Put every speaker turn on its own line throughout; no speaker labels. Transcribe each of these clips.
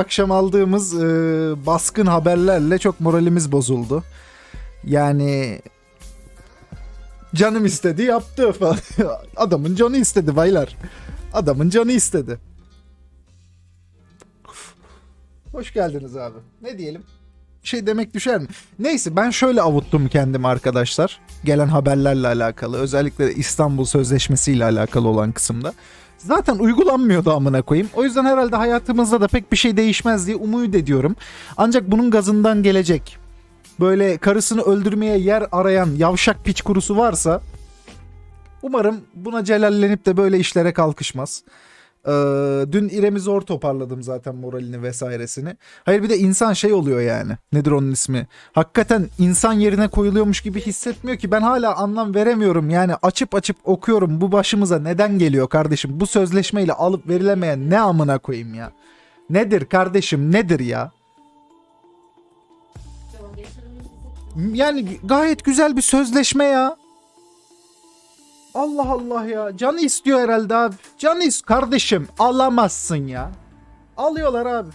akşam aldığımız e, baskın haberlerle çok moralimiz bozuldu. Yani canım istedi yaptı falan. Adamın canı istedi baylar. Adamın canı istedi. Hoş geldiniz abi. Ne diyelim? Şey demek düşer mi? Neyse ben şöyle avuttum kendimi arkadaşlar. Gelen haberlerle alakalı. Özellikle İstanbul Sözleşmesi ile alakalı olan kısımda. Zaten uygulanmıyordu amına koyayım. O yüzden herhalde hayatımızda da pek bir şey değişmez diye umut ediyorum. Ancak bunun gazından gelecek. Böyle karısını öldürmeye yer arayan yavşak piç kurusu varsa umarım buna celallenip de böyle işlere kalkışmaz. Ee, dün İrem'i zor toparladım zaten moralini vesairesini. Hayır bir de insan şey oluyor yani. Nedir onun ismi? Hakikaten insan yerine koyuluyormuş gibi hissetmiyor ki. Ben hala anlam veremiyorum. Yani açıp açıp okuyorum. Bu başımıza neden geliyor kardeşim? Bu sözleşmeyle alıp verilemeyen ne amına koyayım ya? Nedir kardeşim nedir ya? Yani gayet güzel bir sözleşme ya. Allah Allah ya. Canı istiyor herhalde abi. Canı is kardeşim alamazsın ya. Alıyorlar abi.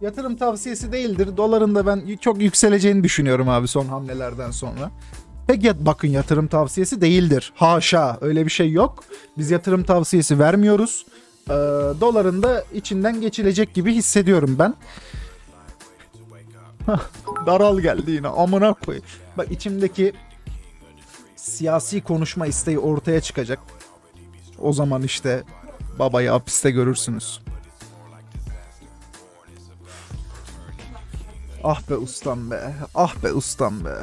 Yatırım tavsiyesi değildir. Doların da ben çok yükseleceğini düşünüyorum abi son hamlelerden sonra. Pek yat bakın yatırım tavsiyesi değildir. Haşa öyle bir şey yok. Biz yatırım tavsiyesi vermiyoruz. Ee, doların da içinden geçilecek gibi hissediyorum ben. Daral geldi yine amına koy. Bak içimdeki siyasi konuşma isteği ortaya çıkacak. O zaman işte babayı hapiste görürsünüz. Ah be ustam be. Ah be ustam be.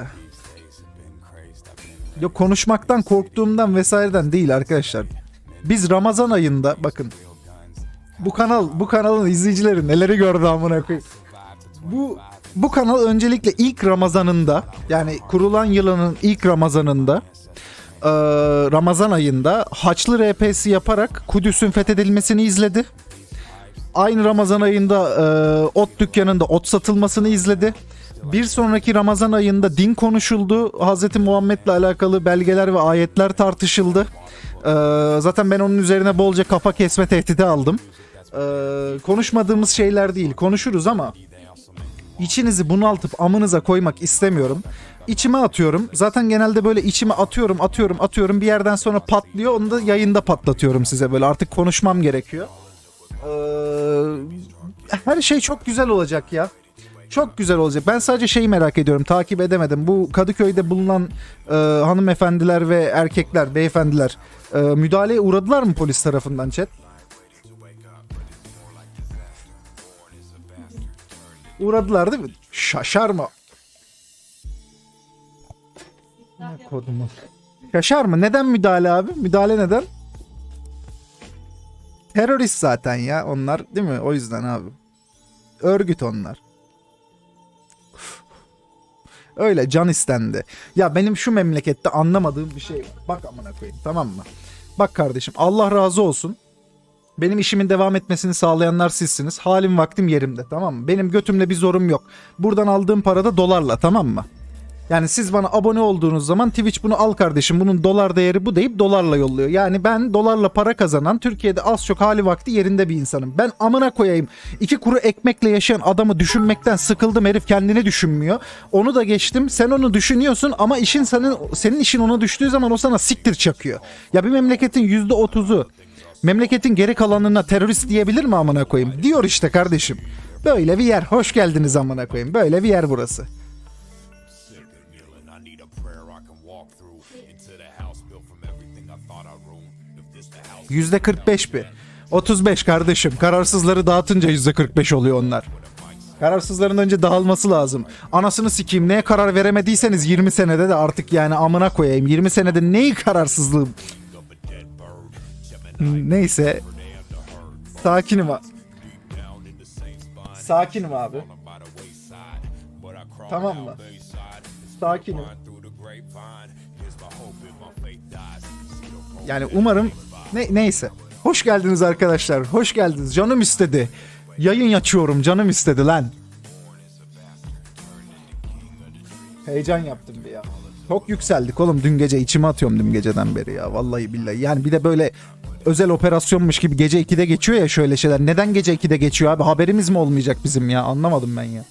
Yok konuşmaktan korktuğumdan vesaireden değil arkadaşlar. Biz Ramazan ayında bakın bu kanal bu kanalın izleyicileri neleri gördü amına koyayım. Bu bu kanal öncelikle ilk Ramazanında yani kurulan yılının ilk Ramazanında eee, Ramazan ayında Haçlı RP'si yaparak Kudüs'ün fethedilmesini izledi. Aynı Ramazan ayında eee, ot dükkanında ot satılmasını izledi. Bir sonraki Ramazan ayında din konuşuldu. Hz. Muhammed'le alakalı belgeler ve ayetler tartışıldı. Eee, zaten ben onun üzerine bolca kafa kesme tehdidi aldım. Konuşmadığımız şeyler değil. Konuşuruz ama İçinizi bunaltıp amınıza koymak istemiyorum. İçime atıyorum. Zaten genelde böyle içime atıyorum, atıyorum, atıyorum. Bir yerden sonra patlıyor. Onu da yayında patlatıyorum size böyle. Artık konuşmam gerekiyor. Ee, her şey çok güzel olacak ya. Çok güzel olacak. Ben sadece şeyi merak ediyorum. Takip edemedim. Bu Kadıköy'de bulunan e, hanımefendiler ve erkekler, beyefendiler e, müdahaleye uğradılar mı polis tarafından chat? Uğradılar değil mi? Şaşar mı? Ne kodumu? Şaşar mı? Neden müdahale abi? Müdahale neden? Terörist zaten ya onlar değil mi? O yüzden abi. Örgüt onlar. Öyle can istendi. Ya benim şu memlekette anlamadığım bir şey var. Bak amına koyayım tamam mı? Bak kardeşim Allah razı olsun. Benim işimin devam etmesini sağlayanlar sizsiniz. Halim vaktim yerimde tamam mı? Benim götümle bir zorum yok. Buradan aldığım para da dolarla tamam mı? Yani siz bana abone olduğunuz zaman Twitch bunu al kardeşim bunun dolar değeri bu deyip dolarla yolluyor. Yani ben dolarla para kazanan Türkiye'de az çok hali vakti yerinde bir insanım. Ben amına koyayım iki kuru ekmekle yaşayan adamı düşünmekten sıkıldım herif kendini düşünmüyor. Onu da geçtim sen onu düşünüyorsun ama işin senin, senin işin ona düştüğü zaman o sana siktir çakıyor. Ya bir memleketin yüzde otuzu memleketin geri kalanına terörist diyebilir mi amına koyayım? Diyor işte kardeşim. Böyle bir yer. Hoş geldiniz amına koyayım. Böyle bir yer burası. Yüzde 45 bir. 35 kardeşim. Kararsızları dağıtınca yüzde 45 oluyor onlar. Kararsızların önce dağılması lazım. Anasını sikeyim neye karar veremediyseniz 20 senede de artık yani amına koyayım. 20 senede neyi kararsızlığım? Neyse. Sakinim abi. Sakinim abi. Tamam mı? Sakinim. Yani umarım ne, neyse. Hoş geldiniz arkadaşlar. Hoş geldiniz. Canım istedi. Yayın açıyorum. Canım istedi lan. Heyecan yaptım bir ya. Çok yükseldik oğlum dün gece içime atıyorum dün geceden beri ya vallahi billahi. Yani bir de böyle özel operasyonmuş gibi gece 2'de geçiyor ya şöyle şeyler. Neden gece 2'de geçiyor abi? Haberimiz mi olmayacak bizim ya? Anlamadım ben ya.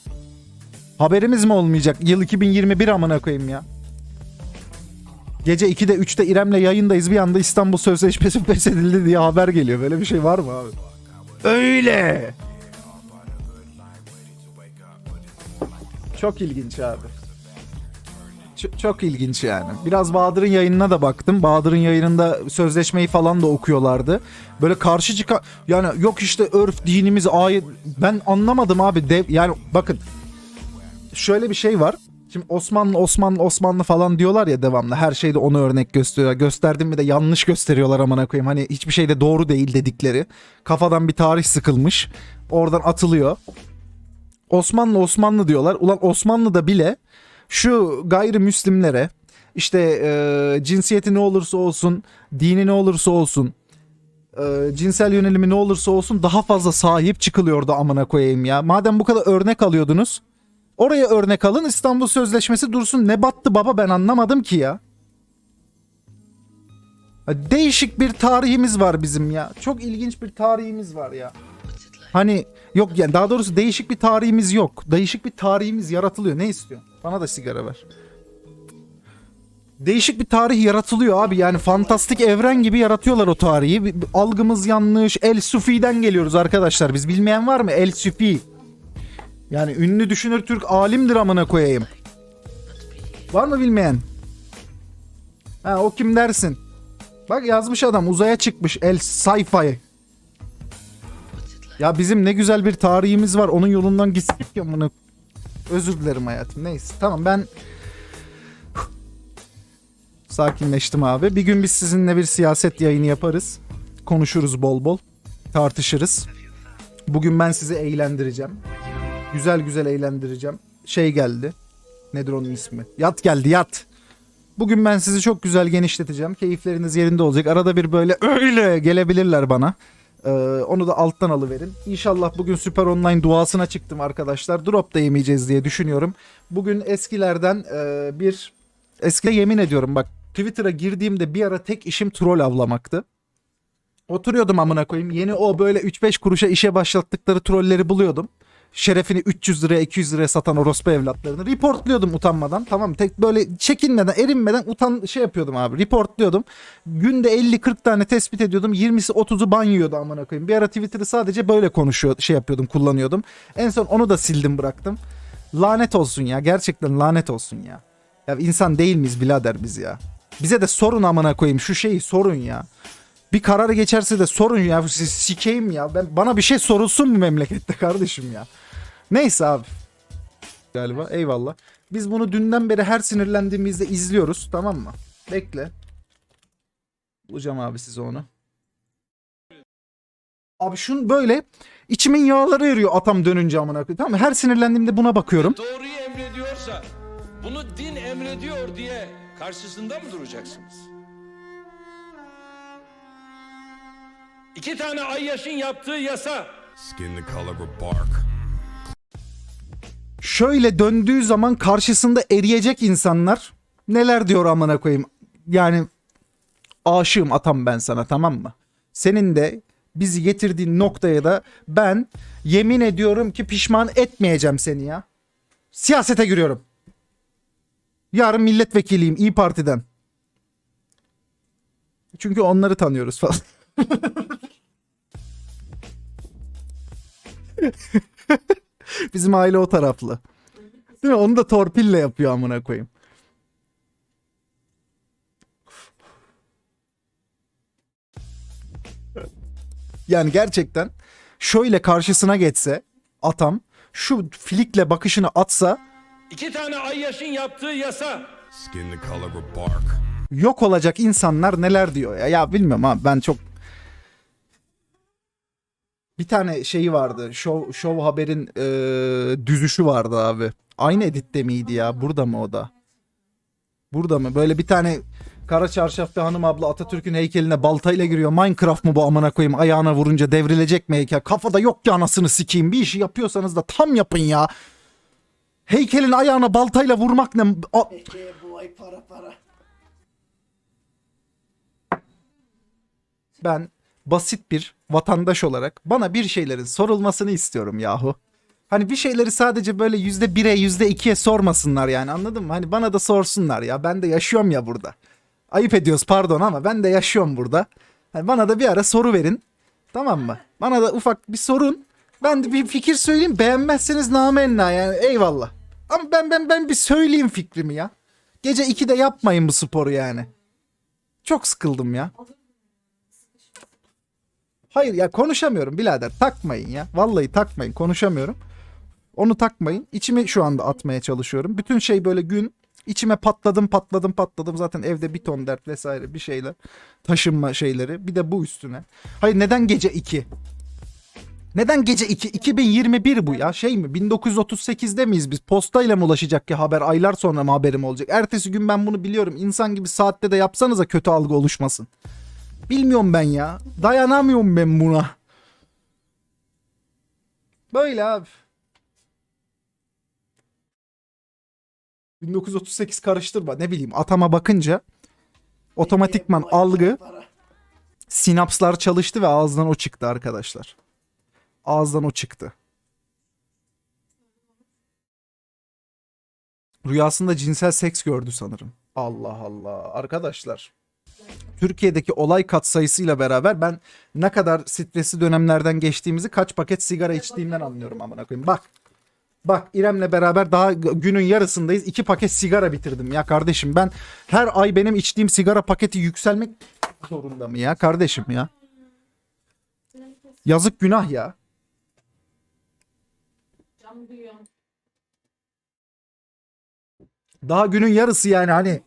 Haberimiz mi olmayacak? Yıl 2021 amına koyayım ya. Gece 2'de 3'te İrem'le yayındayız. Bir anda İstanbul Sözleşmesi feshedildi diye haber geliyor. Böyle bir şey var mı abi? Öyle. Çok ilginç abi. Ç- çok ilginç yani. Biraz Bahadır'ın yayınına da baktım. Bahadır'ın yayınında sözleşmeyi falan da okuyorlardı. Böyle karşı çıkan yani yok işte örf dinimiz ayet ben anlamadım abi. Dev, yani bakın şöyle bir şey var. Şimdi Osmanlı Osmanlı Osmanlı falan diyorlar ya devamlı. Her şeyde onu örnek gösteriyorlar. Gösterdim mi de yanlış gösteriyorlar amına koyayım. Hani hiçbir şeyde doğru değil dedikleri. Kafadan bir tarih sıkılmış. Oradan atılıyor. Osmanlı Osmanlı diyorlar. Ulan Osmanlı'da bile şu gayrimüslimlere işte e, cinsiyeti ne olursa olsun, dini ne olursa olsun, e, cinsel yönelimi ne olursa olsun daha fazla sahip çıkılıyordu amına koyayım ya. Madem bu kadar örnek alıyordunuz, oraya örnek alın İstanbul Sözleşmesi dursun. Ne battı baba ben anlamadım ki ya. Değişik bir tarihimiz var bizim ya. Çok ilginç bir tarihimiz var ya. Hani yok yani daha doğrusu değişik bir tarihimiz yok. Değişik bir tarihimiz yaratılıyor. Ne istiyor? Bana da sigara ver. Değişik bir tarih yaratılıyor abi. Yani fantastik evren gibi yaratıyorlar o tarihi. Algımız yanlış. El Sufi'den geliyoruz arkadaşlar. Biz bilmeyen var mı? El Sufi. Yani ünlü düşünür Türk alimdir amına koyayım. Var mı bilmeyen? Ha o kim dersin? Bak yazmış adam uzaya çıkmış El Sayfa'yı. Ya bizim ne güzel bir tarihimiz var. Onun yolundan gitsek ya bunu. Özür dilerim hayatım. Neyse. Tamam ben sakinleştim abi. Bir gün biz sizinle bir siyaset yayını yaparız. Konuşuruz bol bol. Tartışırız. Bugün ben sizi eğlendireceğim. Güzel güzel eğlendireceğim. Şey geldi. Nedir onun ismi? Yat geldi yat. Bugün ben sizi çok güzel genişleteceğim. Keyifleriniz yerinde olacak. Arada bir böyle öyle gelebilirler bana. Ee, onu da alttan alıverin. İnşallah bugün Süper Online duasına çıktım arkadaşlar. Drop da yemeyeceğiz diye düşünüyorum. Bugün eskilerden e, bir... Eskide yemin ediyorum bak Twitter'a girdiğimde bir ara tek işim troll avlamaktı. Oturuyordum amına koyayım. Yeni o böyle 3-5 kuruşa işe başlattıkları trolleri buluyordum. Şerefini 300 liraya 200 liraya satan orospu evlatlarını reportluyordum utanmadan. Tamam tek böyle çekinmeden erinmeden utan şey yapıyordum abi reportluyordum. Günde 50-40 tane tespit ediyordum. 20'si 30'u ban yiyordu amına koyayım. Bir ara Twitter'ı sadece böyle konuşuyor şey yapıyordum kullanıyordum. En son onu da sildim bıraktım. Lanet olsun ya gerçekten lanet olsun ya. Ya insan değil miyiz birader biz ya? Bize de sorun amına koyayım şu şeyi sorun ya. Bir kararı geçerse de sorun ya. Siz sikeyim ya. Ben, bana bir şey sorulsun mu memlekette kardeşim ya? Neyse abi. Galiba eyvallah. Biz bunu dünden beri her sinirlendiğimizde izliyoruz tamam mı? Bekle. Bulacağım abi size onu. Abi şun böyle içimin yağları eriyor atam dönünce amına koyayım. Tamam mı? Her sinirlendiğimde buna bakıyorum.
doğruyu emrediyorsa, bunu din emrediyor diye karşısında mı duracaksınız? İki tane ayyaşın yaptığı yasa,
Skin the color of bark.
şöyle döndüğü zaman karşısında eriyecek insanlar neler diyor amına koyayım. Yani aşığım atam ben sana tamam mı? Senin de bizi getirdiğin noktaya da ben yemin ediyorum ki pişman etmeyeceğim seni ya. Siyasete giriyorum. Yarın milletvekiliyim İyi Parti'den. Çünkü onları tanıyoruz falan. Bizim aile o taraflı. Değil mi? Onu da torpille yapıyor amına koyayım. Yani gerçekten şöyle karşısına geçse atam şu flikle bakışını atsa
iki tane ayyaşın yaptığı yasa.
Skin the color of bark.
yok olacak insanlar neler diyor ya. Ya bilmiyorum abi ben çok bir tane şeyi vardı. Show, show haberin eee, düzüşü vardı abi. Aynı editte miydi ya? Burada mı o da? Burada mı? Böyle bir tane kara çarşaflı hanım abla Atatürk'ün heykeline baltayla giriyor. Minecraft mı bu amına koyayım? Ayağına vurunca devrilecek mi heykel? Kafada yok ki anasını sikeyim. Bir işi yapıyorsanız da tam yapın ya. Heykelin ayağına baltayla vurmak ne? A-
Ay para para.
Ben basit bir vatandaş olarak bana bir şeylerin sorulmasını istiyorum yahu. Hani bir şeyleri sadece böyle yüzde bire yüzde ikiye sormasınlar yani anladın mı? Hani bana da sorsunlar ya ben de yaşıyorum ya burada. Ayıp ediyoruz pardon ama ben de yaşıyorum burada. Hani bana da bir ara soru verin. Tamam mı? Bana da ufak bir sorun. Ben de bir fikir söyleyeyim. Beğenmezseniz namenna yani eyvallah. Ama ben ben ben bir söyleyeyim fikrimi ya. Gece 2'de yapmayın bu sporu yani. Çok sıkıldım ya. Hayır ya konuşamıyorum birader. Takmayın ya. Vallahi takmayın. Konuşamıyorum. Onu takmayın. İçimi şu anda atmaya çalışıyorum. Bütün şey böyle gün içime patladım patladım patladım. Zaten evde bir ton dert vesaire bir şeyler. Taşınma şeyleri. Bir de bu üstüne. Hayır neden gece 2? Neden gece 2? 2021 bu ya. Şey mi? 1938'de miyiz biz? Postayla mı ulaşacak ki haber? Aylar sonra mı haberim olacak? Ertesi gün ben bunu biliyorum. İnsan gibi saatte de yapsanıza kötü algı oluşmasın. Bilmiyorum ben ya. Dayanamıyorum ben buna. Böyle abi. 1938 karıştırma ne bileyim atama bakınca otomatikman algı sinapslar çalıştı ve ağızdan o çıktı arkadaşlar. Ağızdan o çıktı. Rüyasında cinsel seks gördü sanırım. Allah Allah. Arkadaşlar. Türkiye'deki olay katsayısıyla beraber ben ne kadar stresli dönemlerden geçtiğimizi kaç paket sigara içtiğimden anlıyorum amına koyayım. Bak. Bak İrem'le beraber daha günün yarısındayız. iki paket sigara bitirdim ya kardeşim. Ben her ay benim içtiğim sigara paketi yükselmek zorunda mı ya kardeşim ya? Yazık günah ya. Daha günün yarısı yani hani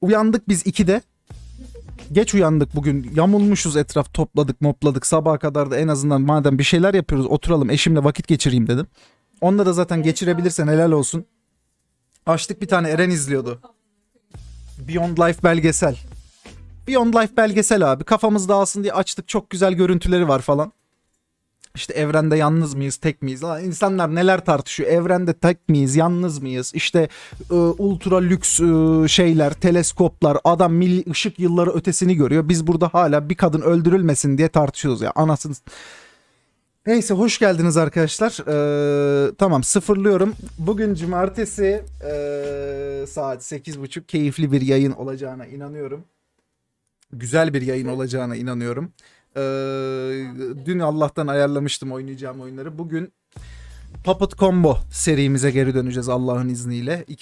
uyandık biz 2'de. Geç uyandık bugün. Yamulmuşuz etraf topladık mopladık. Sabaha kadar da en azından madem bir şeyler yapıyoruz oturalım eşimle vakit geçireyim dedim. Onunla da zaten geçirebilirsen helal olsun. Açtık bir tane Eren izliyordu. Beyond Life belgesel. Beyond Life belgesel abi. Kafamız dağılsın diye açtık. Çok güzel görüntüleri var falan. İşte evrende yalnız mıyız, tek miyiz? Lan insanlar neler tartışıyor? Evrende tek miyiz, yalnız mıyız? İşte e, ultra lüks e, şeyler, teleskoplar, adam milli ışık yılları ötesini görüyor. Biz burada hala bir kadın öldürülmesin diye tartışıyoruz ya. Anasını Neyse hoş geldiniz arkadaşlar. Ee, tamam sıfırlıyorum. Bugün cumartesi ee, saat 8.30 keyifli bir yayın olacağına inanıyorum. Güzel bir yayın olacağına inanıyorum. Ee, dün Allah'tan ayarlamıştım oynayacağım oyunları. Bugün Puppet Combo serimize geri döneceğiz Allah'ın izniyle. İki